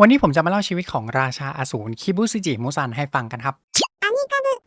วันนี้ผมจะมาเล่าชีวิตของราชาอสูรคิบุซิจิมุซันให้ฟังกันครับ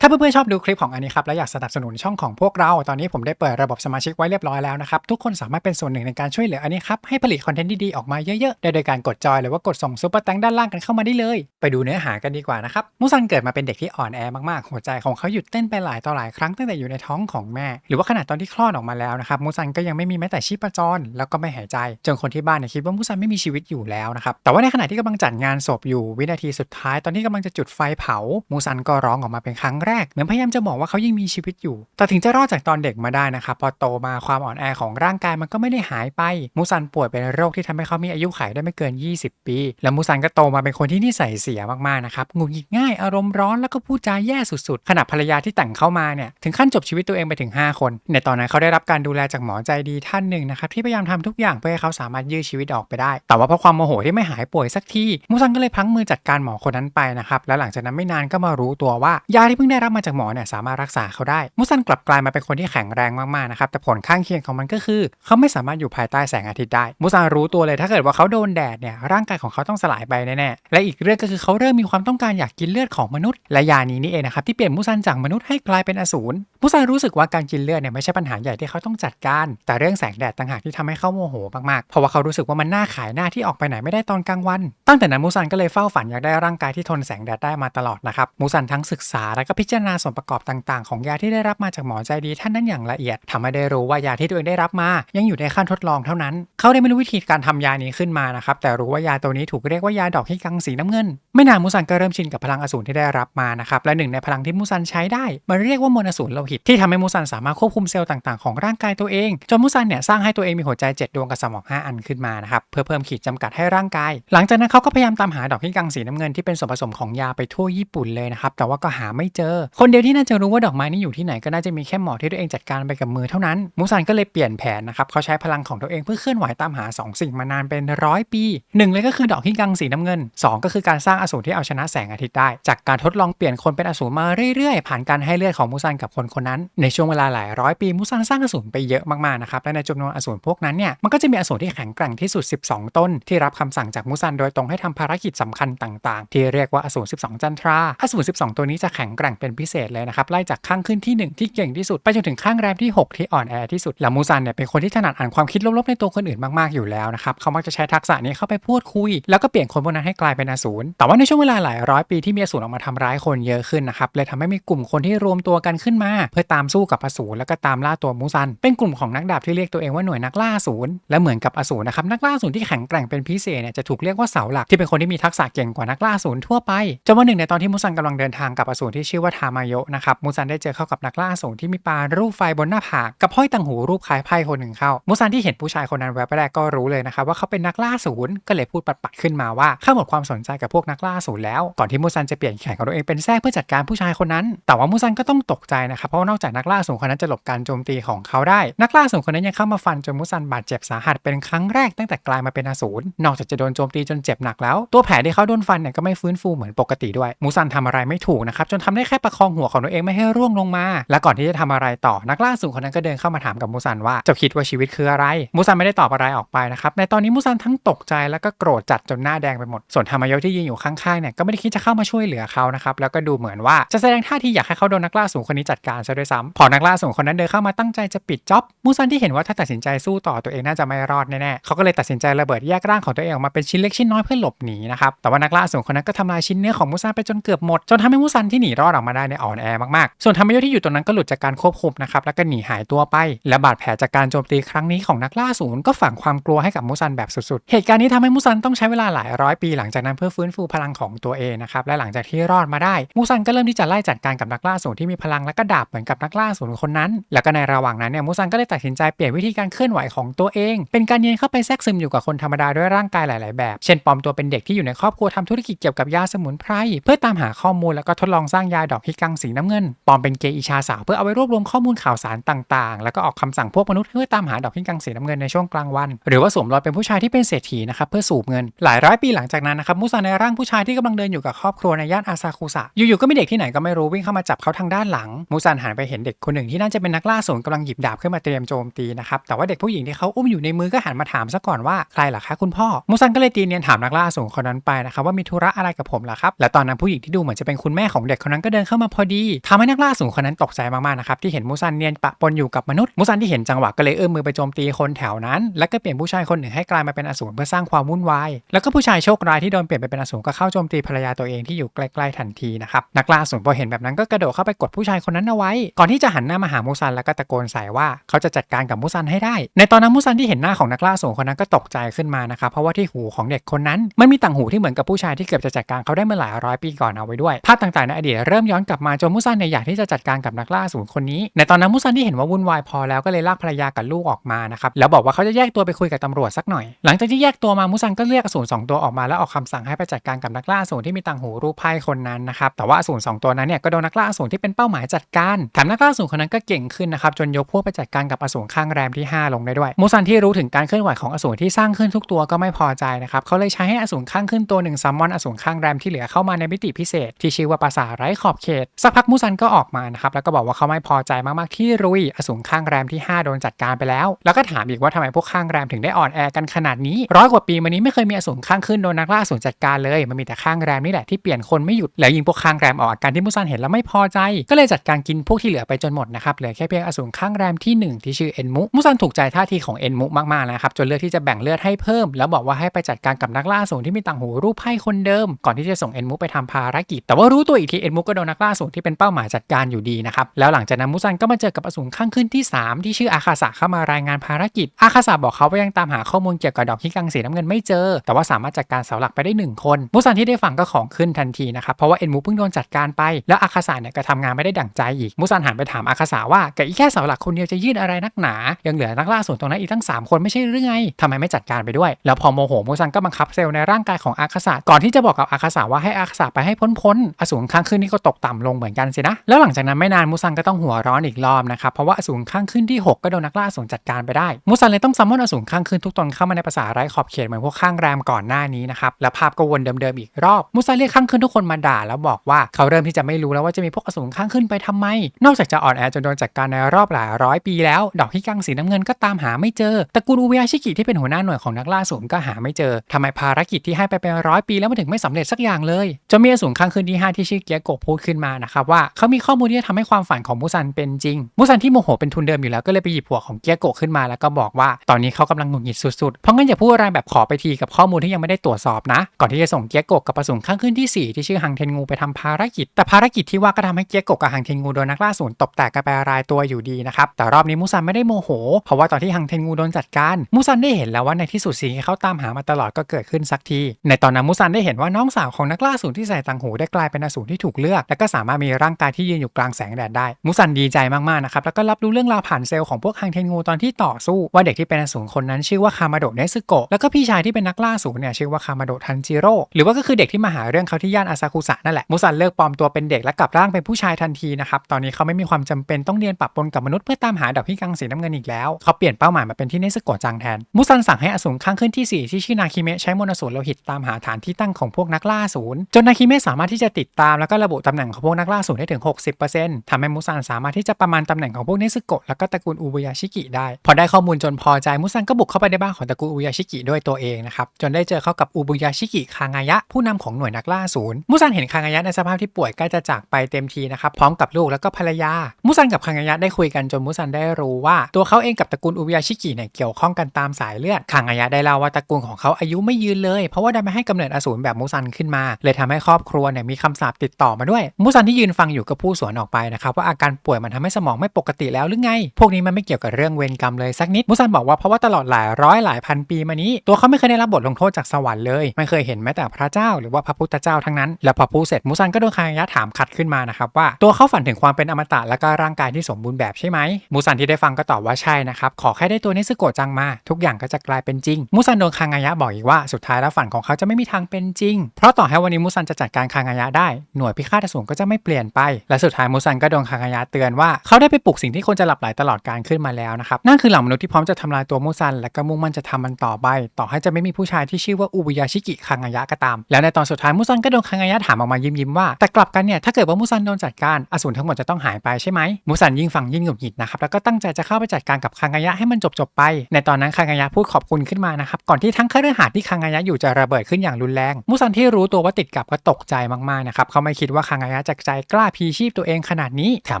ถ้าเพื่อนๆชอบดูคลิปของอันนี้ครับและอยากสนับสนุนช่องของพวกเรา ตอนนี้ผมได้เปิดระบบสมาชิกไว้เรียบร้อยแล้วนะครับ ทุกคนสามารถเป็นส่วนหนึ่งในการช่วยเหลืออันนี้ครับ ให้ผลิตคอนเทนต์ดีๆ ออกมาเยอะๆ ได้โดยการกดจอยหรือว่ากดส่งซุปเปอร์แตงด้านล่างกันเข้ามาได้เลย ไปดูเนื้อหากันดีกว่านะครับ มุซันเกิดมาเป็นเด็กที่อ่อนแอมากๆ หัวใจของเขาหยุดเต้นไปหลายต่อหลายครั้งตั้งแต่อยู่ในท้องของแม่ หรือว่าขนาดตอนที่คลอดออกมาแล้วนะครับมุซันก็ยังไม่มีแม้แต่ชีพจร แล้วก็ไม่หายใจจนคนที่บ้านเนี่ยคิดว่ามุซันไม่มีชีวิตอยู่แล้วนะครับแต่ว่าในขณะที่กำลังจัดงานศพอยู่วินาทีสุดท้ายตอนที่กำลังจะจุดไฟเผามูซันก็ร้องออกมาเป็นครั้งแรกเหมือนพยายามจะบอกว่าเขายังมีชีวิตอยู่ แต่ถึงจะรอดจากตอนเด็กมาได้นะครับพอโตมาความอ่อนแอของร่างกายมันก็ไม่ได้หายไป มูซันป่วยเป็นโรคที่ทำให้เขามีอายุขัยได้ไม่เกิน 20 ปี แล้วมูซันก็โตมาเป็นคนที่นิสัยเสียมากๆนะครับงุดหงิดง่ายอารมณ์ร้อนแล้วก็พูดจาแย่สุดๆขณะภรรยาที่แต่งเข้ามาเนี่ยถึงขั้นจบชีวิตตัวเองไปถึง 5 คน ในตอนนั้นเขาได้รับการดูแลจากหมอใจดีท่านหนึ่งนะครับที่พยายามทำทุกอย่างเพื่อให้เขาสามารถยื้อชีวิตออกไปได้ แต่ว่าเพราะความโมโหที่ไม่หายป่วยสักทีมูซันก็เลยพังมือจัดการหมอคนนั้นไปนะครับแล้วหลังจากนั้นไม่นานก็มารู้ตัวว่ายาที่เพิ่งได้ได้รับมาจากหมอเนี่ยสามารถรักษาเขาได้มูซันกลับกลายมาเป็นคนที่แข็งแรงมากๆนะครับแต่ผลข้างเคียงของมันก็คือ เขาไม่สามารถอยู่ภายใต้แสงอาทิตย์ได้มูซันรู้ตัวเลยถ้าเกิดว่าเขาโดนแดดเนี่ยร่างกายของเขาต้องสลายไปแน่ๆและอีกเรื่องก็คือเขาเริ่มมีความต้องการอยากกินเลือดของมนุษย์และยานี้นี่เองนะครับที่เปลี่ยนมูซันจากมนุษย์ให้กลายเป็นอสูรมูซันรู้สึกว่าการกินเลือดเนี่ยไม่ใช่ปัญหาใหญ่ที่เขาต้องจัดการ แต่เรื่องแสงแดดต่างหากที่ทำให้เขาโมโหมากๆเพราะว่าเขารู้สึกว่ามันน่าขายหน้าที่ออกไปไหนไม่ได้ตอนกลางวัน ตั้งแต่นั้นมูซันก็เลยเฝ้าฝันอยากได้ร่างกายที่ทนแสงแดดได้มาตลอดนะครับมูซันทั้งศึกษาและก็พิจารณาส่วนประกอบต่าง ๆ ของยาที่ได้รับมาจากหมอใจดีท่านนั้นอย่างละเอียดทำให้ได้รู้ว่ายาที่ตัวเองได้รับมา ยังอยู่ในขั้นทดลองเท่านั้น เขาได้ไม่รู้วิธีการทำยานี้ขึ้นมานะครับแต่รู้ว่ายาตัวนี้ถูกเรียกว่ายาดอกฮิกังสีน้ำเงิน ไม่นานมูซันก็เริ่มชินกับพลังอสูรที่ได้รับมานะครับและหนึ่งในพลังที่มูซันใช้ได้มันเรียกว่ามวลอสูรโลหิตที่ทำให้มูซันสามารถควบคุมเซลล์ต่างๆของร่างกายตัวเองจนมูซันเนี่ยสร้างให้ตัวเองมีหัวใจ7ดวงกับสมอง5อันขึ้นมานะครับเพื่อเพิ่มขีดจำกัดให้ร่างกาย หลังจากนั้นเขาก็พยายามตามหาดอกฮิกังสีน้ำเงินที่เป็นส่วนผสมของยาไปทั่วญี่ปุ่นเลยนะครับแต่ว่าก็หาไม่เจอคนเดียวที่น่าจะรู้ว่าดอกไม้นี้อยู่ที่ไหนก็น่าจะมีแค่หมอที่ตัวเองจัดการไปกับมือเท่านั้น มูซันก็เลยเปลี่ยนแผนนะครับเขาใช้พลังของตัวเองเพื่อเคลื่อนไหวตามหา 2 สิ่งมานานเป็นร้อยปีหนึ่งเลยก็คือดอกฮิกังสีน้ำเงิน 2 ก็คือการสร้างอสูรที่เอาชนะแสงอาทิตย์ได้ จากการทดลองเปลี่ยนคนเป็นอสูรมาเรื่อยๆ ผ่านการให้เลือดของมูซันกับคนคนนั้น ในช่วงเวลาหลายร้อยปีมูซันสร้างอสูรไปเยอะมากๆนะครับและในจำนวนอสูรพวกนั้นเนี่ยมันก็จะมีอสูรที่แข็งแกร่งที่สุด 12 ต้น ที่รับคำสั่งจากมูซันโดยตรงให้ทำภารกิจสำคัญต่าง ๆ ที่เรียกว่าอสูร12 จันทราอสูร12 ตัวนี้จะแข็งแกร่งเป็นพิเศษเลยนะครับไล่จากข้างขึ้นที่ 1 ที่เก่งที่สุด ไปจนถึงข้างแรมที่ 6 ที่อ่อนแอที่สุดล้วมูซันเนี่ยเป็นคนที่ถนัดอ่านความคิดลบๆในตัวคนอื่นมากๆอยู่แล้วนะครับเขามักจะใช้ทักษะนี้เข้าไปพูดคุย แล้วก็เปลี่ยนคนพวกนั้นให้กลายเป็นอสูรแต่ว่าในช่วงเวลาหลายร้อยปีที่มีอสูรออกมาทำร้ายคนเยอะขึ้นนะครับเลยทำให้มีกลุ่มคนที่รวมตัวกันขึ้นมา เพื่อตามสู้กับอสูรแล้วก็ตามล่าตัวมูซัน เป็นกลุ่มของนักดาบที่เรียกตัวเองว่าหน่วยนักล่าอสูรและเหมือนกับอสูรนะครับนักล่าอสูรที่แข็งแกร่งเป็นพิเศษเนี่ยจะถูกเรียกว่าเสาหลักที่เป็นคนที่มีทักษะเก่งกว่านักล่าอสูรทั่วไปจนวันหนึ่งในตอนที่มูซันกำลังเดินทางกับอสูรที่ชื่อว่าทามายะนะครับมูซันได้เจอเข้ากับนักล่าสูรที่มีปานรูปไฟบนหน้าผากกับห้อยต่างหูรูปคล้ายไพ่คนหนึ่งเข้ามูซันที่เห็นผู้ชายคนนั้นแวบแรกก็รู้เลยนะครับว่าเขาเป็นนักล่าสูรก็เลยพูดปัดๆขึ้นมาว่าข้าหมดความสนใจกับพวกนักล่าสูรแล้วก่อนที่มูซันจะเปลี่ยนแขนของตัวเองเป็นแทรกเพื่อจัดการผู้ชายคนนั้น แต่ว่ามูซันก็ต้องตกใจนะครับเพราะนอกจากนักล่าสูรคนนั้นจะหลบการโจมตีของเขาได้ นักล่าสูรคนนั้นยังเข้ามาฟันจนมูซันบาดเจ็บสาหัสเป็นครั้งแรกตั้งแต่กลายมาเป็นอสูรนอกจากจะโดนโจมตีจนเจ็บหนักแล้ว ตัวแผลที่เขาโดนฟันเนี่ยก็ไม่ฟื้นฟูเหมือนปกติด้วยมูซันทำอะไรไม่ถูกนะครับจนทำได้แค่ประคองหัวของตัวเองไม่ให้ร่วงลงมา และก่อนที่จะทำอะไรต่อนักล่าสูรคนนั้นก็เดินเข้ามาถามกับมูซันว่าเจ้าคิดว่าชีวิตคืออะไรมูซันไม่ได้ตอบอะไรออกไปนะครับในตอนนี้มูซันทั้งตกใจแล้วก็โกรธจัดจนหน้าแดงไปหมด ส่วนธรรมยศที่ยืนอยู่ข้างๆเนี่ยก็ไม่ได้คิดจะเข้ามาช่วยเหลือเขานะครับแล้วก็ดูเหมือนว่าจะแสดงท่าทีอยากให้เขาโดนนักล่าสูรคนนี้จัดการซะด้วยซ้ำพอนักล่าสูรคนนั้นเดินเข้ามาตั้งใจจะปิดจ็อบมูซันที่เห็นว่าถ้าตัดสินใจสู้ต่อตัวเองน่าจะไม่รอดแน่ๆเขาก็เลยตัดสินใจระเบิดแยกร่างของตัวเองออกมาเป็นชิ้นเล็กชิ้นน้อยเพื่อหลบหนีนะครับแต่ว่านักล่าสูรคนนั้นก็ทำลายชิ้นเนื้อของมูซันไปจนเกือบหมดจนทำให้มูซันที่หนีรอดออกมาได้ในอ่อนแอมากๆ ส่วนธรรมยศที่อยู่ตรงนั้นก็หลุดจากการควบคุมนะครับแล้วก็หนีหายตัวไป และบาดแผลจากการโจมตีครั้งนี้ของนักล่าอสูรก็ฝังความกลัวให้กับมูซันแบบสุดๆ เหตุการณ์นี้ทำให้มูซันต้องใช้เวลาหลายร้อยปีหลังจากนั้นเพื่อฟื้นฟูพลังของตัวเองนะครับและหลังจากที่รอดมาได้มูซันก็เริ่มที่จะไล่จัดการกับนักล่าอสูรที่มีพลังและก็ดาบเหมือนกับนักล่าอสูรคนนั้น แล้วก็ในระหว่างนั้นเนี่ยมูซันก็เลยตัดสินใจเปลี่ยนวิธีการเคลื่อนไหวของตัวเอง เป็นการเย็นเข้าไปแทรกซึมอยู่กับคนธรรมดาด้วยร่างกายหลาย ๆ แบบ เช่นปลอมตัวเป็นเด็กที่อยู่ในครอบครัวทำธุรกิจเกี่ยวกับยาสมุนไพรเพื่อตามหาข้อมูลแล้วก็ทดลองสร้างยาดอกฮิกังสีน้ำเงิน ปลอมเป็นเกย์อิชาสาวเพื่อเอาไว้รวบรวมข้อมูลข่าวสารต่างๆ แล้วก็ออกคำสั่งพวกมนุษย์เพื่อตามหาดอกฮิกังสีน้ำเงินในช่วงกลางวัน หรือว่าสวมรอยเป็นผู้ชายที่เป็นเศรษฐีนะครับเพื่อสูบเงิน หลายร้อยปีหลังจากนั้นนะครับมูซาในร่างผู้ชายที่กำลังเดินอยู่กับครอบครัวในย่านอาซาคุสะอยู่ๆก็มีเด็กที่ไหนก็ไม่รู้วิ่งเข้ามาจับเขาทางด้านหลังมูซันหันไปเห็นเด็กคนหนึ่งที่น่าจะเป็นนักล่าสูนกำลังหยิบดาบขึ้นมาเตรียมโจมตีนะครับแต่ว่าเด็กผู้หญิงที่เขาอุ้มอยู่ในมือก็หันมาถามซะก่อนว่าใครล่ะคะคุณพ่อมูซันก็เลยตีเนียนถามนักล่าสูนคนนั้นไปนะครับว่ามีธุระอะไรกับผมล่ะครับและตอนนั้นผู้หญิงที่ดูเหมือนจะเป็นคุณแม่ของเด็กคนนั้นก็เดินเข้ามาพอดีทำให้นักล่าสูนคนนั้นตกใจมากๆนะครับที่เห็นมูซันเนียนปะปนอยู่กับมนุษย์มูซันที่เห็นจังหวะก็เลยเอื้อมมือไปโจมตีคนแถวนั้น แล้วก็เปลี่ยนผู้ชายคนหนึ่งให้กลายมาเป็นอสูรเพื่อสร้างความวุ่นวายแล้วก็ผู้ชายโชคร้ายที่โดนเปลี่ยนไปเป็นอสูรก็เข้าโจมตีภรรยาตัวเองที่อยู่ใกล้ๆทันทีนะครับนักล่าสูรพอเห็นแบบนั้นก็กระโดดเข้าไปกดผู้ชายคนนั้นเอาไว้ ก่อนที่จะหันหน้ามาหามูซันแล้วก็ตะโกนใส่ว่าเขาจะจัดการกับมูซันให้ได้ ในตอนนั้นมูซันที่เห็นหน้าของนักล่าสูรคนนั้นก็ตกใจขึ้นมานะครับเพราะว่าที่หูของเด็กคนนั้นมันมีต่างหูที่เหมือนกับผู้ชายที่เกือบจะจัดการเขาได้เมื่อหลายร้อยปีก่อนเอาไว้ด้วยภาพต่างๆในอดีตเริ่มย้อนกลับมาจนมูซันในอยากที่จะจัดการกับนักล่าสูรคนนี้ ในตอนนั้นมูซันที่เห็นว่าวุ่นวายพอแล้วก็เลยลากภรรยากับลูกออกมานะครับแล้วบอกว่าเขาจะแยกตัวไปคุยกับตำรวจสักหน่อย หลังจากที่แยกตัวมามูซันก็เรียกอสูรสองตัวออกมาแล้วออกคำสั่งให้ไปจัดการกับนักล่าสูรที่มีต่างหูรูปไพ่คนนั้นนะครับแต่ว่าอสูรสองตัวนั้นเนี่ยก็โดนนักล่าสูรที่เป็นเป้าหมายจัดการแถมนักล่าสูรคนนั้นก็เก่งขึ้นนะครับจนยกพวกไปจัดการกับอสูรข้างแรมที่ 5 ลงได้ด้วยมูซันที่รู้ถึงการเคลื่อนไหวของอสูรที่สร้างขึ้นทุกตัวก็ไม่พอใจนะครับเขาเลยใช้ให้อสูรข้างขึ้นตัวหนึ่งซัมมอนอสูรข้างแรมที่เหลือเข้ามาในมิติพิเศษที่ชื่อว่าปราสาทไร้ขอบเขต สักพักมูซันก็ออกมานะครับแล้วก็บอกว่าเขาไม่พอใจมากๆที่รุยอสูรข้างแรมที่ 5 โดนจัดการไปแล้ว แล้วก็ถามอีกว่าทำไมพวกข้างแรมถึงได้อ่อนแอกันขนาดนี้ร้อยกว่าปีมานี้ไม่เคยมีอสูรข้างขึ้นโดนนักล่าอสูรจัดการเลย มันมีแต่ข้างแรมนี่แหละที่เปลี่ยนคนไม่หยุดแล้วยิงพวกข้างแรมออกอาการที่มูซันเห็นแล้วไม่พอใจ ก็เลยจัดการกินพวกที่เหลือไปจนหมดนะครับเหลือแค่เพียงอสูรข้างแรมที่ 1 ที่ชื่อเอ็นมุมูซันถูกใจท่าทีของเอ็นมุมากๆนะครับจนเลือกที่จะแบ่งเลือดให้เพิ่ม แล้วบอกว่าให้ไปจัดการกับนักล่าอสูรที่มีต่างหูรูปไพ่คนเดิม ก่อนที่จะส่งเอ็นมุไปทำภารกิจแต่ว่ารู้ตัวอีกทีเอ็นมุก็โดนนักล่าอสูรที่เป็นเป้าหมายจัดการอยู่ดีนะครับแล้วหลังจากนั้นมูซันก็มาเจอกับอสูรข้างขึ้นที่ 3 ที่ชื่ออาคาสะเข้ามารายงานภารกิจ อาคาสะบอกเขาว่ายังตามหาข้อมูลเกี่ยวกับดอกฮิกังสีน้ำเงินไม่เจอ แต่ว่าสามารถจัดการเสาหลักไปได้ 1 คนมูซันที่ได้ฟังก็ของขึ้นทันทีนะครับเพราะว่าเอ็นมุเพิ่งโดนจัดการไป แล้วอาคาสะเนี่ยก็ทำงานไม่ได้ดั่งใจอีกมูซันหันไปถามอาคาสะว่ากับอีแค่เสาหลักคนเดียวจะยื่นอะไรนักหนา ยังเหลือนักล่าอสูรตรงนั้นอีกตั้ง 3 คนไม่ใช่หรือไงทำไมไม่จัดการไปด้วย แล้วพอโมโหมูซันก็บังคับเซลล์ในร่างกายของอาคาสะก่อนที่จะบอกกับอาคาสะว่าให้อาคาสะไปให้พ้นๆอสูรข้างขึ้นนี่ก็ตกต่ำลงเหมือนกันสินะ แล้วหลังจากนั้นไม่นานมูซันก็ต้องหัวร้อนอีกรอบนะครับ เพราะว่าอสูรข้างขึ้นที่ 6 ก็โดนนักล่าอสูรจัดการไปได้ มูซันเลยต้องซัมมอนอสูรข้างขึ้นทุกตนเข้ามาในภาษาไร้ขอบเขตเหมือนพวกข้างแรมก่อนหน้านี้นะครับ และภาพก็วนเดิมๆอีกรอบ มูซันเรียกข้างขึ้นทุกคนมาด่าแล้วบอกว่าเขาเริ่มที่จะไม่รู้แล้วว่าจะมีพวกอสูรข้างขึ้นไปทำไม นอกจากจะอ่อนแอจนโดนจัดการในรอบหลายร้อยปีแล้ว ดอกฮิกังสีน้ำเงินก็ตามหาไม่เจอตระกูลอุเบยาชิกิที่เป็นหัวหน้าหน่วยของนักล่าสูรก็หาไม่เจอทำไมภารกิจที่ให้ไปเป็นร้อยปีแล้วมันถึงไม่สำเร็จสักอย่างเลยจนมีอสูรข้างขึ้นที่5ที่ชื่อเกียโกพูดขึ้นมานะครับว่าเขามีข้อมูลที่จะทำให้ความฝันของมูซันเป็นจริง มูซันที่โมโหเป็นทุนเดิมอยู่แล้วก็เลยไปหยิบหัวของเกียโกะขึ้นมาแล้วก็บอกว่าตอนนี้เขากำลังหงุดหงิดสุดๆ เพราะงั้นอย่าพูดอะไรแบบขอไปทีกับข้อมูลที่ยังไม่ได้ตรวจสอบนะ ก่อนที่จะส่งเกียโกะกับประสูงข้างขึ้นที่ 4 ที่ชื่อฮังเทนงูไปทำภารกิจ แต่ภารกิจที่ว่าก็ทำให้เกียโกะกับฮังเทนงูโดนนักล่าสูนตบแตกกันไปรายตัวอยู่ดีนะครับแต่รอบนี้มูซันไม่ได้โมโห เพราะว่าตอนที่ฮังเทนงูโดนจัดการมูซันได้เห็นแล้วว่าในที่สุดสิ่งที่เขาตามหามาตลอดก็เกิดขึ้นสักที ในตอนนั้นมูซันได้เห็นว่าน้องสาวของนักล่าสูนที่ใส่ต่างหูได้กลายเป็นอสูรที่ถูกเลือกและก็สามารถมีร่างกายที่ยืนอยู่กลางแสงแดดได้มูซันดีใจมากๆนะครับ แล้วก็รับรู้เรื่องราวผ่านเซลล์ของพวกฮังเทนงูตอนที่ต่อสู้ ว่าเด็กที่เป็นอสูรคนนั้นชื่อว่าคามาโดะเนซึโกะ แล้วก็พี่ชายที่เป็นนักล่าสูรเนี่ยชื่อว่าคามาโดะทันจิโร่ หรือว่าก็คือเด็กที่มาหาเรื่องเขาที่ย่านอาซากุสะนั่นแหละมูซันเลิกปลอมตัวเป็นเด็กและกลับร่างเป็นผู้ชายทันทีนะครับ ตอนนี้เขาไม่มีความจำเป็นต้องเรียนปะปนกับมนุษย์เพื่อตามหาดอกพิกังสีน้ำเงินอีกแล้ว เขาเปลี่ยนเป้าหมายมาเป็นที่เนซึโกะจังแทนมูซันสั่งให้อสูรข้างขึ้นที่ 4 ที่ชื่อนาคิเมะใช้มนต์อสูรโลหิตตามหาฐานที่ตั้งของพวกนักล่าสูรจนนาคิเมะสามารถที่จะติดตามแล้วก็ระบุตำแหน่งของพวกนักล่าสูรได้ถึง 60%ทำให้มูซันสามารถที่จะประมาณตำแหน่งของพวกเนซึโกะแล้วก็ตระกูลอุบุยาชิกิได้ พอได้ข้อมูลจนพอใจมูซันก็บุกเข้าไปในบ้านของตระกูลอุบุยาชิกิด้วยตัวเองนะครับจนได้เจอเข้ากับอุบุยาชิกิคางายะ ผู้นำของหน่วยนักล่าศูนย์มูซันเห็นคางายะในสภาพที่ป่วยใกล้จะจากไปเต็มทีนะครับพร้อมกับลูกแล้วก็ภรรยามูซันกับคางายะได้คุยกันจนมูซันได้รู้ว่าตัวเขาเองกับตระกูลอุบุยาชิกิเนี่ยเกี่ยวข้องกันตามสายเลือดคางายะได้เล่าว่าตระกูลของเขาอายุไม่ยืนเลย เพราะว่าได้มาให้กำเนิดอสูรแบบมูซันขึ้นมา เลยทำให้ครอบครัวเนี่ยมีคำสาปติดต่อมาด้วยมูซันที่ยืนฟังอยู่ก็พูดสวนออกไปนะครับว่าอาการป่วยมันทำให้สมองไม่ปกติแล้วหรือไง พวกนี้มันไม่เกี่ยวกับเรื่องเวรกรรมเลยสักนิดมูซันบอกว่าเพราะว่าตลอดหลายร้อยหลายพันปีมานี้ ตัวเขาไม่เคยได้รับบทลงโทษจากสวรรค์เลย ไม่เคยเห็นแม้แต่พระเจ้าหรือว่าพระพุทธเจ้าทั้งนั้น แล้วพอพูดเสร็จมูซันก็โดนคางยะถามขัดขึ้นมานะครับว่าตัวเขาฝันถึงความเป็นอมตะและก็ร่างกายที่สมบูรณ์แบบใช่ไหมมูซันที่ได้ฟังก็ตอบว่าใช่นะครับขอแค่ได้ตัวนิสโกะจังมา ทุกอย่างก็จะกลายเป็นจริงมูซันโดนคางายะบอกอีกว่าสุดท้ายแล้วฝันของเขาจะไม่มีทางเป็นจริง เพราะต่อให้วันนี้มูซันจะจัดการคางายะได้หน่วยพิฆาตอสูรก็จะไม่เปลี่ยนไป และสุดท้ายมูซันก็โดนคางายะเตือนว่าเขาได้ไปปลุกสิ่งที่ควรจะหลับไหลตลอดการขึ้นมาแล้วนะครับนั่นคือเหล่ามนุษย์ที่พร้อมจะทำลายตัวมูซัน และก็มุ่งมั่นจะทำมันต่อไป ต่อให้จะไม่มีผู้ชายที่ชื่อว่าอุบุยาชิกิคางายะก็ตาม แล้วในตอนสุดท้ายมุซันก็โดนคังายะถามออกมายิ้มยิ้มๆว่าแต่กลับกันเนี่ยถ้าเกิดว่ามุซันโดนจัดการอสูรทั้งหมดจะต้องหายไปใช่ไหมมุซันยิ่งฟังยิ่งหงุดหงิดนะครับแล้วก็ตั้งใจจะเข้าไปจัดการกับคังายะให้มันจบๆไป ในตอนนั้นคังายะพูดขอบคุณขึ้นมานะครับก่อนที่ทั้งคฤหาสน์ที่คังายะอยู่จะระเบิดขึ้นอย่างรุนแรงมุซันที่รู้ตัวว่าติดกับก็ตกใจมากๆนะครับเขาไม่คิดว่าคังายะจะใจกล้าพีชีพตัวเองขนาดนี้แถม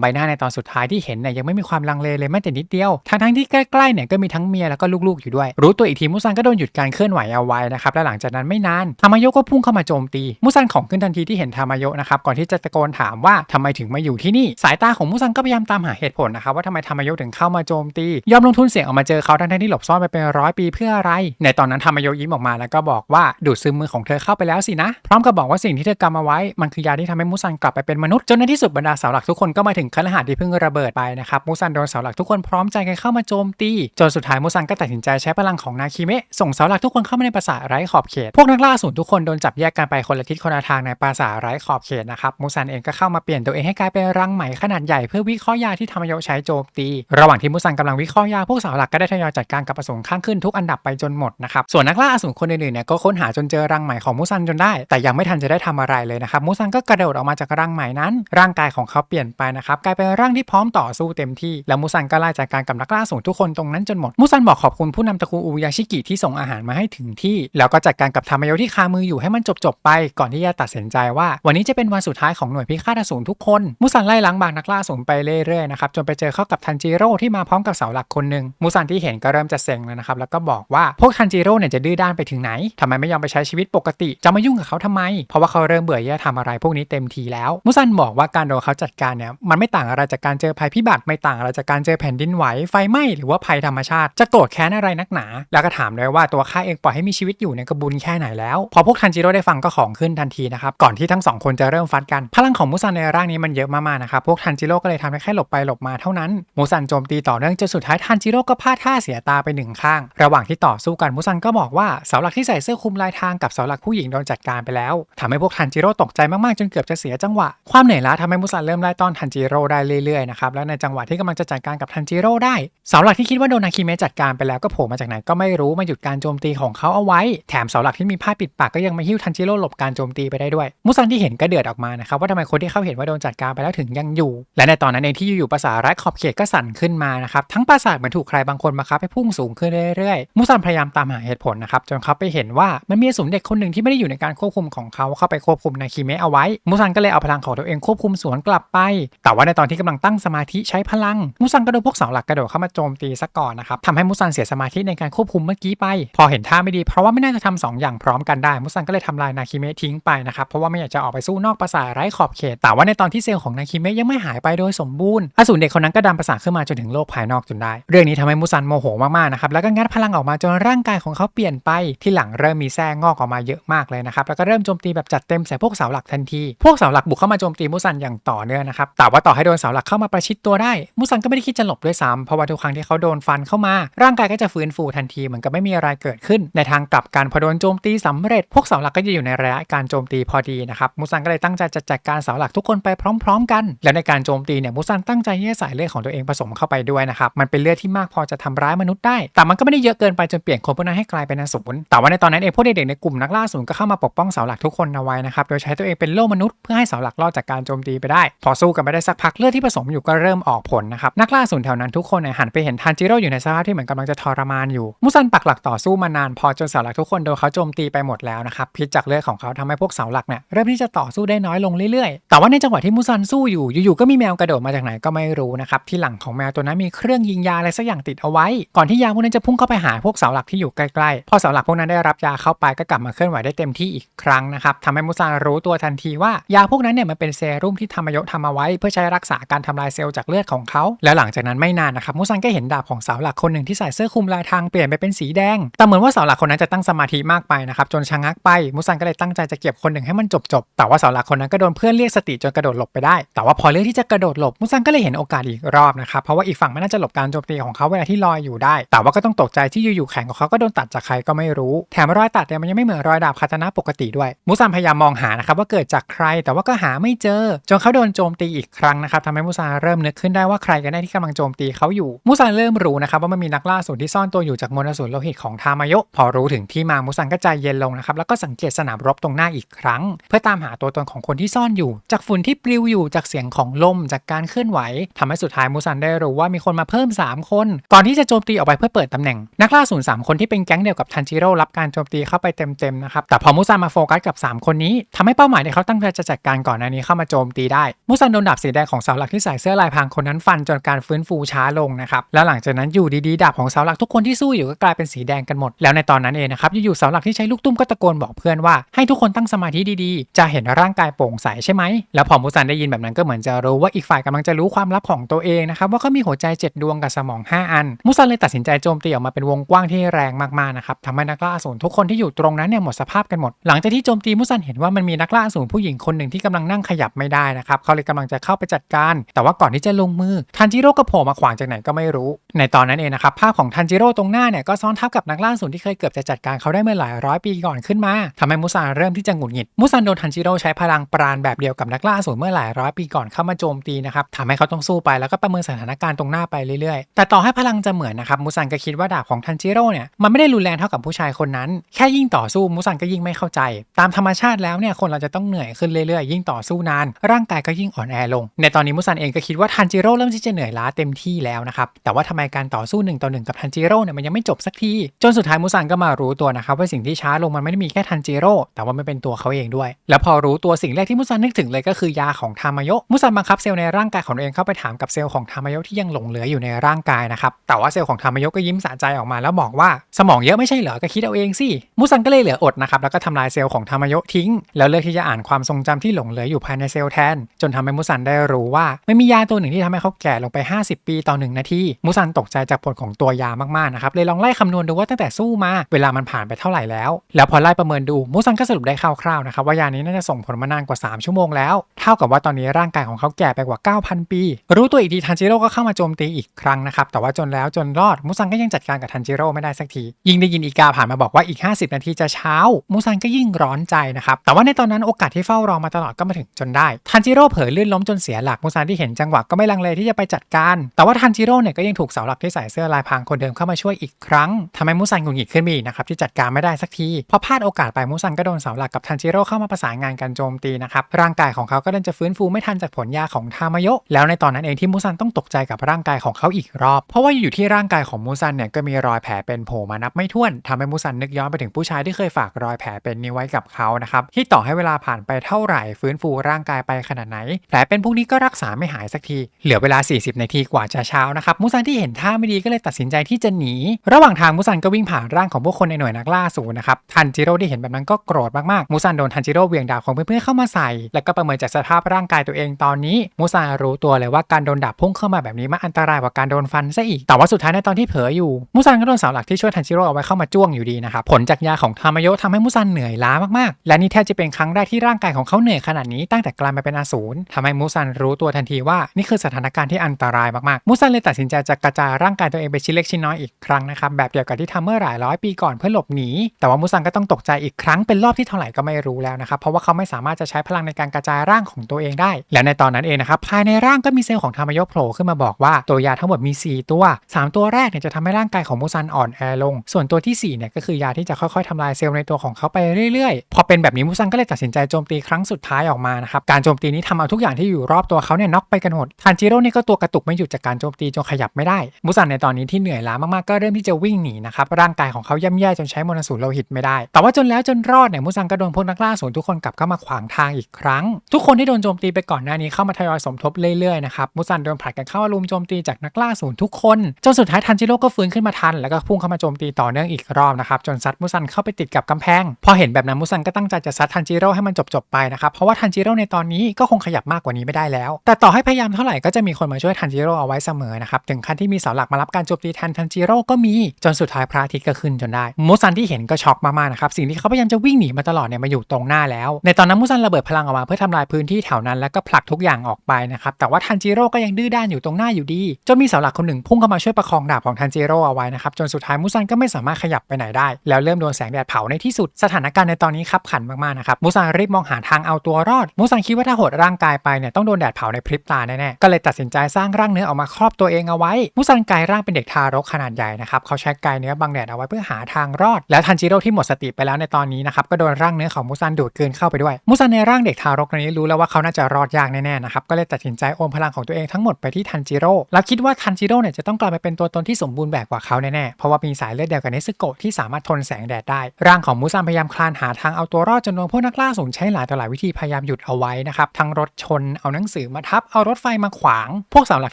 ใบหน้าในตอนสุดท้ายที่เห็นเนี่ยยังไม่มีความลังเลเลยแม้แต่นิดเดียวทั้งๆที่ใกล้ๆเนี่ยก็มีทั้งเมียแล้วก็ลูกๆอยู่ด้วย รู้ตัวอีกทีมุซันก็โดนหยุดการเคลื่อนไหวเอาไว้นะครับและหลังจากนั้นไม่นานทามายะก็พุ่งเข้ามาโจมตี มุซันของขึ้นทันทีที่เห็นทามายะนะครับก่อนที่จะตะโกนถามว่าทำไมถึงมาอยู่ที่นี่ สายตาของมุซันก็พยายามตามหาเหตุผลนะครับว่าทำไมทามายะถึงเข้ามาโจมตี ยอมลงทุนเสี่ยงออกมาเจอเขาทั้งที่หลบซ่อนไปเป็นร้อยปีเพื่ออะไร ในตอนนั้นทามายะยิ้มออกมาแล้วก็บอกว่าดูดซึมมือของเธอเข้าไปแล้วสินะ พร้อมกับบอกว่าสิ่งที่เธอกำเอาไว้มันคือยาที่ทำให้มุซันกลับไปเป็นมนุษย์ จนในที่สุดบรรดาเสาหลักทุกคนก็มาถึงคฤหาสน์ที่เพิ่งระเบิดไปนะครับมุซันโดนเสาหลักทุกคนพร้อมใจกันเข้ามาโจมตีจนสุดท้ายมุซันก็ตัดสินใจใช้พลังของนาคิเมะส่งเสาหลักทุกคนเข้ามาในปราสาทไร้ขอบเขต พวกนักล่าสูรทุกคนโดนจับแยกกันไปคนละทิศคนละทางในปราสาทไร้ขอบเขตนะครับมุซันเองก็เข้ามาเปลี่ยนตัวเองให้กลายเป็นรังไหมขนาดใหญ่เพื่อวิเคราะห์ยาที่ธรรมโยใช้โจมตี ระหว่างที่มุซันกำลังวิเคราะห์ยาพวกเสาหลักก็ได้ทยอยจัดการกับอสูรข้างขึ้นทุกอันดับไปจนหมดนะครับส่วนนักล่าอสูรคนอื่นๆเนี่ยก็ค้นหาจนเจอรังไหมของมุซันจนได้ แต่ยังไม่ทันจะได้ทำอะไรเลยนะครับมุซันก็กระโดดออกมาจากรังไหม่นั้น ร่างกายของเขาเปลี่ยนไปนะครับกลายเป็นร่างที่พร้อมต่อสู้เต็มที่ แล้วมุซันก็ไล่จัดการกับนักล่าสูรทุกคนตรงนั้นจนหมด มุซันบอกขอบคุณผู้นำตระกูลอุยาชิกิที่ส่งอาหารมาให้ถึงที่ แล้วก็จัดการกับทามายะที่คามืออยู่ให้มันจบๆไป ก่อนที่จะตัดสินใจว่า วันนี้จะเป็นวันสุดท้ายของหน่วยพิฆาตอสูรทุกคน มุซันไล่ล้างบางนักล่าสูรไปเรื่อยๆนะครับจนไปเจอเข้ากับทันจิโร่ที่มาพร้อมกับเสาหลักคนหนึ่งมุซันที่เห็นก็เริ่มจะเซ็งแล้วนะครับแล้วก็บอกว่าพวกทันจิโร่เนี่ยจะดื้อด้านไปถึงไหนทำไมไม่ยอมไปใช้ชีวิตปกติ จะมายุ่งกับเขาทำไม เพราะว่าเขาเริ่มเบื่อที่จะทำอะไรพวกนี้เต็มทีแล้วมุซันบอกว่าการโดนเขาจัดการเนี่ยมันไม่ต่างอะไรจากการเจอภัยพิบัติไม่ต่างอะไรจากการเจอแผ่นดินไหวไฟไหม้หรือว่าภัยธรรมชาติจะโกรธแค้นอะไรนักหนา แล้วก็ถามด้วยว่าตัวข้าเองปล่อยให้มีชีวิตอยู่ในกระบุญแค่ไหนแล้ว พอพวกทันจิโร่ได้ฟังก็ของขึ้นทันทีนะครับก่อนที่ทั้งสองคนจะเริ่มฟัดกันพลังของมุซันในร่างนี้มันเยอะมากๆนะครับพวกทันจิโร่ก็เลยทำได้แค่หลบไปหลบมาเท่านั้นมุซันโจมตีต่อเนื่องจนสุดท้ายทันจิโร่ก็พลาดท่าเสียตาไปหนึ่งข้าง ระหว่างที่ต่อสู้กันมุซันก็บอกว่าเสาหลักที่ใส่เสื้อคลุมลายทางกับเสาหลักผู้หญิงโดนจัดการไปแล้วทำให้พวกทันจิโร่ตกใจมากๆจนเกือบจะเสียจังหวะความเหนื่อยล้าทำให้มุซันเริ่มไล่ต้อนทันจิโร่ได้เรื่อยๆนะครับแล้วในจังหวะที่กำลังจะจัดการกับทันจิโร่ได้เสาหลักที่คิดว่าโดนาคิเมะจัดการไปแล้วก็โผล่มาจากไหนก็ไม่รู้มาหยุดการโจมตีของเขาเอาไว้ แถมเสาหลักที่มีผ้าปิดปากก็ยังมาหิ้วทันจิโร่หลบการโจมตีไปได้ด้วย มุซันที่เห็นก็เดือดออกมานะครับว่าทำไมคนที่เขาเห็นว่าโดนจัดการไปแล้วถึงยังอยู่ และในตอนนั้นเองที่อยู่ๆปราสาไร้ขอบเขตก็สั่นขึ้นมานะครับทั้งปราสาทเหมือนถูกใครบางคนบังคับให้พุ่งสูงขึ้นเรื่อยๆ มุซันพยายามตามหาเหตุผลนะครับจนเขาไปเห็นว่ามันมีอสูรเด็กคนหนึ่งที่ไม่ได้อยู่ในการควบคุมของเขาเข้าไปควบคุมนาคิเมะเอาไว้ มุซันก็เลยเอาพลังของตัวเองควบคุมสวนกลับไป แต่ว่าในตอนที่กำลังตั้งสมาธิใช้พลัง มุซันก็โดนพวกเสาหลักกระโดดเข้ามาโจมตีซะก่อนนะครับทำให้มุซันเสียสมาธิในการควบคุมเมื่อกี้ไป พอเห็นท่าไม่ดีเพราะว่าไม่น่าจะทำสองอย่างพร้อมกันได้ มุซันก็เลยทำลายนาคิเมะทิ้งไปนะครับ เพราะว่าไม่อยากจะออกไปสู้นอกปราสาทไร้ขอบเขต แต่ว่าในตอนที่เซลล์ของนาคิเมะยังไม่หายไปโดยสมบูรณ์ อสูรเด็กคนนั้นก็ดันประสาทขึ้นมาจนถึงโลกภายนอกจนได้ เรื่องนี้ทำให้มุซันโมโหมากๆนะครับ แล้วก็งัดพลังออกมาจนร่างกายของเขาเปลี่ยนไป ที่หลังเริ่มมีแส้งอกออกมาเยอะมากเลยนะครับ แล้วก็เริ่มโจมตีแบบจัดเต็มใส่พวกเสาหลักทันที พวกเสาหลักบุกเข้ามาโจมตีมุซันอย่างต่อเนื่องนะครับ แต่ว่าต่อให้โดนเสาหลักเข้ามาประชิดตัวได้ มุซันก็ไม่ได้คิดจะหลบด้วยซ้ำเพราะว่าทุกครั้งที่เขาโดนฟันเข้ามา ร่างกายก็จะฟื้นฟูทันทีเหมือนกับไม่มีอะไรเกิดขึ้น ในทางกลับกันพอโดนโจมตีสำเร็จ พวกเสาหลักก็จะอยู่ในระยะการโจมตีพอดีนะครับ มุซันก็เลยตั้งใจจะจัดการเสาหลักทุกคนไปพร้อม ๆ กัน แล้วในการโจมตีเนี่ย มุซันตั้งใจที่จะใส่เลือดของตัวเองผสมเข้าไปด้วยนะครับ มันเป็นเลือดที่มากพอจะทำร้ายมนุษย์ได้ แต่มันก็ไม่ได้เยอะเกินไปจนเปลี่ยนคนพวกนั้นให้กลายเป็นอสูรแต่ว่าในตอนนั้นเองพวกเด็กๆในกลุ่มนักล่าอสูรก็เข้ามาปกป้องเสาหลักทุกคนเอาไว้นะครับ โดยใช้ตัวเองเป็นโล่มนุษย์เพื่อให้เสาหลักรอดจากการโจมตีไปได้ พอสู้กันไปได้สักพักเลือดที่ผสมอยู่ก็เริ่มออกผลนะครับนักล่าสูรแถวนั้นทุกคนเนี่ยหันไปเห็นทันจิโร่อยู่ในสภาพที่เหมือนกำลังจะทรมานอยู่ มุซันปักหลักต่อสู้มานานพอจนเสาหลักทุกคนโดนเขาโจมตีไปหมดแล้วนะครับพิษจากเลือดของเขาทำให้พวกเสาหลักเนี่ยเริ่มที่จะต่อสู้ได้น้อยลงเรื่อยๆ แต่ว่าในจังหวะที่มุซันสู้อยู่อยู่ๆก็มีแมวกระโดดมาจากไหนก็ไม่รู้นะครับที่หลังของแมวตัวนั้นมีเครื่องยิงยาอะไรสักอย่างติดเอาไว้ ก่อนที่ยาพวกนั้นจะพุ่งเข้าไปหาพวกเสาหลักที่อยู่ใกล้ๆพอเสาหลักพวกนั้นได้รับยาเข้าไปก็กลับมาเคลื่อนไหวได้เต็มที่อีกครั้งนะครับทำให้มุซันรู้ตัวทันทีว่ายาพวกนั้นเนี่ยมันเป็นเซรุ่มที่ธรรมยศทำเอาไว้ เพื่อใช้รักษาการทำลายเซลล์จากเลือดของเขาแล้วหลังจากนั้นไม่นานนะครับมุซันก็เห็นดาบของสาวหลักคนหนึ่งที่ใส่เสื้อคลุมลายทางเปลี่ยนไปเป็นสีแดง แต่เหมือนว่าสาวหลักคนนั้นจะตั้งสมาธิมากไปนะครับจนชะงักไปมุซันก็เลยตั้งใจจะเก็บคนหนึ่งให้มันจบๆแต่ว่าสาวหลักคนนั้นก็โดนเพื่อนเรียกสติจนกระโดดหลบไปได้ แต่ว่าพอเลือกที่จะกระโดดหลบมุซันก็เลยเห็นโอกาสอีกรอบนะครับเพราะว่าอีกฝั่งไม่น่าจะหลบการโจมตีของเขาเวลาที่ลอยอยู่ได้ แต่ว่าก็ต้องตกใจที่อยู่ๆแขนของเขาก็โดนตัดจากใครก็ไม่รู้ แถมรอยตัดเนี่ยมันยังไม่เหมือนรอยดาบคาตานะปกติด้วยมุซันพยายามมองหานะครับว่าเกิดจากใครแต่ว่าก็หาไม่เจอ จนเขาโดนโจมตีอีกครั้งนะครับทำให้มุซันเริ่มนึกขึ้นได้ว่าใครกันแน่ที่กำลังโจมตีเขาอยู่มุซันเริ่มรู้นะครับว่ามันมีนักล่าสูรที่ซ่อนตัวอยู่จากมวลอสูรโลหิตของทามายะพอรู้ถึงที่มามุซันก็ใจเย็นลงนะครับแล้วก็สังเกตสนามรบตรงหน้าอีกครั้ง เพื่อตามหาตัวตนของคนที่ซ่อนอยู่ จากฝุ่นที่ปลิวอยู่จากเสียงของลมจากการเคลื่อนไหวทำให้สุดท้ายมูซันได้รู้ว่ามีคนมาเพิ่ม 3 คน ก่อนที่จะโจมตีออกไปเพื่อเปิดตำแหน่ง นักล่าศูนสามคนที่เป็นแก๊งเดียวกับทันจิโร่รับการโจมตีเข้าไปเต็มๆนะครับแต่พอมูซันมาโฟกัสกับ 3 คนนี้ทำให้เป้าหมายที่เขาตั้งใจจะจัดการก่อนหน้านี้เข้ามาโจมตีได้มูซันโดนดาบสีแดงของเสาหลักที่ใส่เสื้อลายพรางคนนั้นฟันจนการฟื้นฟูช้าลงนะครับแล้วหลังจากนั้นอยู่ดีๆดาบของเสาหลักทุกคนที่สู้อยู่ก็กลายเป็นสีแดงกันหมด แล้วในตอนนั้นเองนะครับอยู่ๆเสาหลักที่ใช้ลูกตุ้มก็ตะโกนบอกเพื่อนว่าให้ทุกคนตั้งสมาธิดีๆ จะเห็นร่างกายโปร่งใสใช่ไหมแล้วพอมูซันได้ยินแบบนั้นก็เหมือนจะรู้ว่าอีกฝ่ายกำลังจะรู้ความลับของตัวเองนะครับว่าเขามีหัวใจ7ดวงกับสมอง 5 อัน มูซันเลยตัดสินใจโจมตีออกมาเป็นวงกว้างที่แรงมากๆนะครับทำให้นักล่าอสูรทุกคนที่อยู่ตรงนั้นเนี่ยหมดสภาพกันหมด หลังจากที่โจมตีมูซันเห็นว่ามันมีนักล่าอสูรผู้หญิงคนหนึ่งที่กำลังนั่งขยับไม่ได้นะครับเขาเลยกำลังจะเข้าไปจัดการ แต่ว่าก่อนที่จะลงมือทันจิโร่ก็โผล่มาขวางจากไหนก็ไม่รู้ ในตอนนั้นเองนะครับภาพของทันจิโร่ตรงหน้าเนี่ยก็ซ้อนทับกับนักล่าสูรที่เคยเกือบจะจัดการเขาได้เมื่อหลายร้อยปีก่อนขึ้นมาทำให้มูซันเริ่มที่จะหงุดหงิดมูซันโดนทันจิโร่ใช้พลังปราณแบบเดียวกับนักล่าสูรเมื่อหลายร้อยปีก่อนเข้ามาโจมตีนะครับทำให้เขาต้องสู้ไปแล้วก็ประเมินสถานการณ์ตรงหน้าไปเรื่อยๆ แต่ต่อให้พลังจะเหมือนนะครับมูซันก็คิดว่าดาบของทันจิโร่เนี่ยมันไม่ได้รุนแรงเท่ากับผู้ชายคนนั้น แค่ยิ่งต่อสู้มูซันก็ยิ่งไม่เข้าใจ ตามธรรมชาติแล้วเนี่ยคนเราจะต้องเหนื่อยขึ้นเรื่อยๆ ยิ่งต่อสู้นาน ร่างกายก็ยิ่งอ่อนแอลง ในตอนนี้มูซันเองก็คิดว่าทันจิโร่เริ่มที่จะเหนื่อยล้าเต็มที่แล้วนะครับ แต่ว่าทำไมการต่อสู้หนึ่งต่อหนึ่งกับทันจิโร่เนี่ยมันยังไม่จบสักที จนสุดท้ายมูซันก็มารู้ตัวนะครับว่าสิ่งที่ช้าลงมันไม่ได้มีแค่ทันจิโร่แต่ว่ามันเป็นตัวเขาเองด้วย แล้วพอรู้ตัวสิ่งแรกที่มูซันนึกถึงเลยก็คือยาของทามายะมูซันบังคับเซลล์ในร่างกายของตัวเองเข้าไปถามกับเซลล์ของทามายะที่ยังหลงเหลืออยู่ในร่างกายนะครับแต่ว่าเซลล์ของทามายะก็ยิ้มสะใจออกมาแล้วบอกว่าสมองเยอะไม่ใช่เหรอก็คิดเอาเองสิมูซันก็เลยเหลืออดนะครับแล้วก็ทำลายเซลล์ของทามายะทิ้ง แล้วเลือกที่จะอ่านความทรงจำที่หลงเหลืออยู่ภายในเซลล์แทน จนทำให้มูซันได้รู้ว่าไม่มียาตัวหนึ่งที่ทำให้เขาแก่ลงไป 50 ปีต่อหนึ่งนาทีมูซันตกใจจากผลของตัวยามากๆนะครับเลยลองไล่คำนวณดูว่าตั้งแต่สู้มาเวลามันผ่านไปเท่าไหร่แล้ว แล้วพอไล่ประเมินดูมูซันก็สรุปได้คร่าวๆนะครับว่ายานี้น่าจะส่งผลมานานกว่า 3 ชั่วโมงแล้วเท่ากับว่าตอนนี้ร่างกายของเขาแก่ไปกว่า 9,000 ปี รู้ตัวอีกทีทันจิโร่ก็เข้ามาโจมตีอีกครั้งนะครับแต่ว่าจนแล้วจนรอดมูซันก็ยังจัดการกับทันจิโร่ไม่ได้สักทียิ่งได้ยินอีกาผ่านมาบอกว่าอีก 50 นาทีจะเช้ามูซันก็ยิ่งร้อนใจนะครับแต่ว่าในตอนนั้นโอกาสที่เฝ้ารอมาตลอดก็มาถึงจนได้ทันจิโร่เผลอลื่นล้มจนเสียหลักมูซันที่เห็นจังหวะก็ไม่ลังเลที่จะไปจัดการ แต่ว่าทันจิโร่เนี่ยก็ยังถูกเสาหลักที่ใส่เสื้อลายพรางคนเดิมเข้ามาช่วยอีกครั้งทำให้มูซันหงุดหงิดขึ้นมาอีกนะครับที่จัดการไม่ได้สักทีพอพลาดโอกาสไปมูซันก็โดนเสาหลักกับทันจิโร่เข้ามาประสานงานกันโจมตีนะครับร่างกายของเขาก็เดินจะฟื้นฟูไม่ทันจากผลยาของทามายะแล้วในตอนนั้นเองที่มูซันต้องตกใจกับร่างกายของเขาอีกรอบ เพราะว่าอยู่ที่ร่างกายของมูซันเนี่ยก็มีรอยแผลเป็นโผล่มานับไม่ถ้วนทำให้มูซันนึกย้อนไปถึงผู้ชายที่เคยฝากรอยแผลเป็นนี้ไว้กับเขานะครับที่ต่อให้เวลาผ่านไปเท่าไหร่ฟื้นฟูร่างกายไปขนาดไหน แผลเป็นพวกนี้ก็รักษาไม่หายสักที เหลือเวลา 40 นาทีกว่าจะเช้านะครับมูซันที่เห็นท่าไม่ดีก็เลยตัดสินใจที่จะหนี ระหว่างทางมูซันก็วิ่งผ่านร่างของพวกคนในหน่วยนักล่าศูนย์นะครับ ทันจิโร่ที่เห็นแบบนั้นก็โกรธมากๆมูซันโดนทันจิโร่เวียงดาบของเพื่อนๆเข้ามาใส่ แล้วก็ประเมินจากสภาพร่างกายตัวเองตอนนี้มูซันรู้ตัวเลยว่าการโดนดาบพุ่งเข้ามาแบบนี้มันอันตรายกว่าการโดนฟันซะอีก แต่ว่าสุดท้ายในตอนที่เผลออยู่มูซันก็โดนเสาหลักที่ช่วยทันจิโร่เอาไว้เข้ามาจ้วงอยู่ดีนะครับ ผลจากยาของทามายะทำให้มูซันเหนื่อยล้ามากๆ และนี่แทบจะเป็นครั้งแรกที่ร่างกายของเขาเหนื่อยขนาดนี้ตั้งแต่กลายมาเป็นอสูรทำให้มูซันรู้ตัวทันทีว่านี่คือสถานการณ์ที่อันตรายมากๆ มูซันเลยตัดสินใจจะกระจายร่างกายตัวเองไปชิ้นเล็กชิ้นน้อยอีกครั้งนะครับแบบเดียวกับที่ทำเมื่อหลายร้อยปีก่อนเพื่อหลบหนีแต่ว่ามูซันก็ต้องตกใจอีกครั้งเป็นรอบที่เท่าไหร่ก็ไม่รู้แล้วนะครับเพราะว่าเขาไม่สามารถจะใช้พลังในการกระจายร่างของตัวเองได้ แล้วในตอนนั้นเองนะครับภายในร่างก็มีเซลล์ของทามยะโผล่ขึ้นมาบอกว่าตัวยาทั้งหมดมี 4 ตัว 3 ตัวแรกเนี่ยจะทำให้ร่างกายของมูซันอ่อนแอลง ส่วนตัวที่4เนี่ยก็คือยาที่จะค่อยๆทำลายเซลล์ในตัวของเขาไปเรื่อยๆ พอเป็นแบบนี้มูซันก็เลยตัดสินใจโจมตีครั้งสุดท้ายออกมานะครับ การโจมตีนี้ทำเอาทุกอย่างที่อยู่รอบตัวเขาเนี่ยน็อกไปกันหมดทันจิโร่นี่ก็ตัวกระตุกไม่หยุดจากการโจมตีจนขยับไม่ได้มูซันในตอนนี้ที่เหนื่อยล้ามากๆก็เริ่มที่จะวิ่งหนีนะครับร่างกายของเขาย่ำแย่จนใช้มวลสูรโลหิตไม่ได้ แต่ว่าจนแล้วจนรอดเนี่ยมูซันก็โดนพวกนักล่าศูนทุกคนกลับเข้ามาขวางทางอีกครั้ง ทุกคนที่โดนโจมตีไปก่อนหน้านี้เข้ามาทยอยสมทบเรื่อยๆนะครับมูซันโดนผลัดกันเข้ามารุมโจมตีจากนักล่าศูนทุกคนจนสุดท้ายทันจิโร่ก็ฟื้นขึ้นมาทัน แล้วก็พุ่งเข้ามาโจมตีต่อเนื่องอีกรอบนะครับจนซัดมูซันเข้าไปติดกับกำแพง พอเห็นแบบนั้นมูซันก็ตั้งใจจะซัดทันจิโร่ให้มันจบๆไปนะครับเพราะว่าทันจิโร่ในตอนนี้ก็คงขยับมากกว่านี้ไม่ได้แล้ว แต่ต่อให้พยายามเท่าไหร่ก็จะมีคนมาช่วยทันจิโร่เอาไว้เสมอนะครับถึงขั้นที่มีเสาหลักมารับการโจมตีแทนทันจิโร่ก็มีจนสุดท้ายพระอาทิตย์ก็ขึ้นจนได้มูซันที่เห็นก็ช็อกมากๆนะครับสิ่งที่เขาพยายามจะวิ่งหนีมาตลอดเนี่ยมาอยู่ตรงหน้าแล้ว ในตอนนั้นมูซันระเบิดพลังออกมาเพื่อทำลายพื้นที่แถวนั้นแล้วก็ผลักทุกอย่างออกไปนะครับแต่ว่าทันจิโร่ก็ยังดื้อด้านอยู่ตรงหน้าอยู่ดีจนมีเสาหลักคนหนึ่งพุ่งเข้ามาช่วยประคองดาบของทันจิโร่เอาไว้นะครับจนสุดท้ายมูซันก็ไม่สามารถขยับไปไหนได้ แล้วเริ่มโดนแสงแดดเผาในที่สุดสถานการณ์ในตอนนี้ขับขันมากๆนะครับมูซันรีบมองหาทางเอาตัวรอด มูซันคิดว่าถ้าหดร่างกายไปเนี่ยต้องโดนแดดเผาในพริบตาแน่ๆ ก็เลยตัดสินใจสร้างร่างเนื้อออกมาครอบตัวเองเอาไว้ มูซันกลายร่างเป็นเด็กทารกขนาดใหญ่นะครับเขาใช้กายเนื้อบังแดดเอาไว้เพื่อหาทางรอด แล้วทันจิโร่ที่หมดสติไปแล้วในตอนนี้นะครับก็โดนร่างเนื้อของมูซันดูดกลืนเข้าไปด้วย มูซันในร่างเด็กทารกคนนี้รู้แล้วว่าเขาน่าจะรอดยากแน่ๆนะครับก็เลยตัดสินใจโอนพลังของตัวเองทั้งหมดไปที่ทันจิโร่แล้วคิดว่าทันจิโร่เนี่ยจะต้องกลายไปเป็นตัวตนที่สมบูรณ์แบบกว่าเขาแน่ๆเพราะว่ามีสายเลือดเดียวกับเนซึโกะที่สามารถทนแสงแดดได้ ร่างของมูซันพยายามคลานหาทางเอาตัวรอดจนโดนพวกนักล่าสูญใช้หลายต่อหลายวิธีพยายามหยุดเอาไว้นะครับ ทั้งรถชน เอาหนังสือมาทับ เอารถไฟมาขวาง พวกเสาหลัก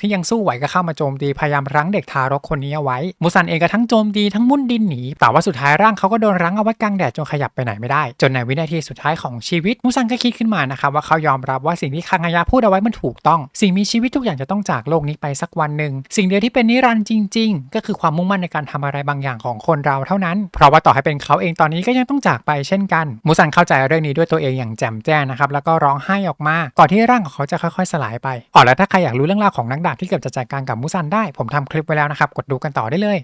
ที่ยังสู้ไหวก็เข้ามาโจมตี พยายามรั้งเด็กทารกคนนี้เอาไว้ มูซันเองก็ทั้งโจมตีทั้งมุ่นดินหนี แต่ว่าสุดท้ายร่างเขาก็โดนรั้งเอาไว้กลางแดดจนขยับไปไหนไม่ได้ จนในวินาทีสุดท้ายของชีวิต มูซันก็คิดขึ้นมานะครับว่าเขายอมรับว่าสิ่งที่คังฮายะพูดเอาไว้มันถูกต้อง สิ่งมีชีวิตทุกอย่างจะต้องจากโลกนี้ไปสักวันหนึ่ง สิ่งเดียวที่เป็นนิรันดร์จริง ๆ ก็คือความมุ่งมั่นในการทำอะไรบางอย่างของคนเราเท่านั้น เพราะว่าต่อให้เป็นเขาเองตอนนี้ก็ยังต้องจากไปเช่นกัน มูซันเข้าใจเรื่องนี้ด้วยตัวเองอย่างแจ่มแจ้งนะครับแล้วก็ร้องไห้ออกมา ก่อนที่ร่างของเขาจะค่อยๆ สลายไปอ๋อแล้วถ้าใครอยากรู้เรื่องราวของนักดาบที่เกือบจะจัดการกับมูซันได้ ผมทำคลิปไว้แล้วนะครับ กดดูกันต่อได้เลย